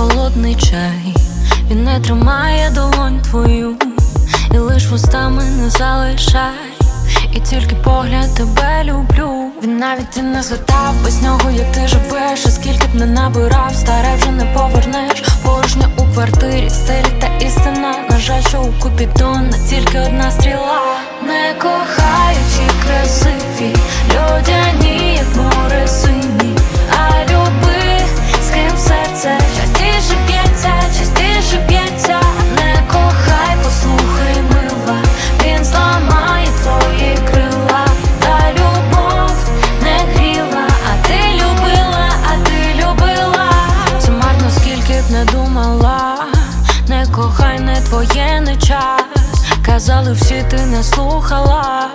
холодний чай, він не тримає долонь твою, і лиш вустами не залишай, і тільки погляд тебе люблю. Він навіть і не згадав без нього, як ти живеш, і скільки б не набирав, старе вже не повернеш. Порожньо у квартирі, стелі та істина. На жаль, що у Купідона тільки одна стріла. воєнний час. Казали всі, ти не слухала,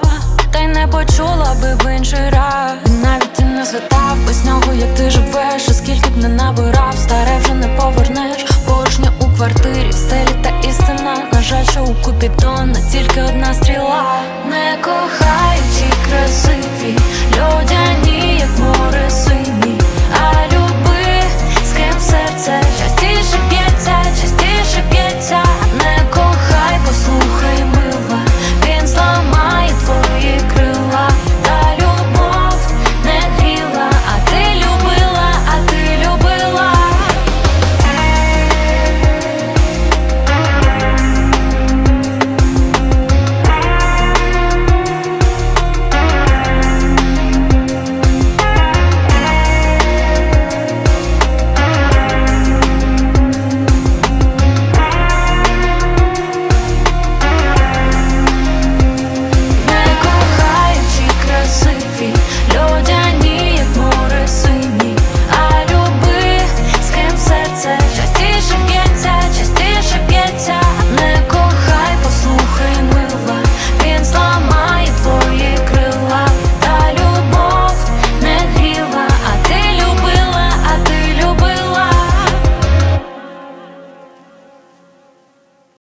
та й не почула би в інший раз. І Навіть ти не згадав без нього, як ти живеш, І скільки б не набирав, старе вже не повернеш. Порожня у квартирі, стелі та істина. На жаль, що у купі купідона тільки одна стріла, не кохаючи.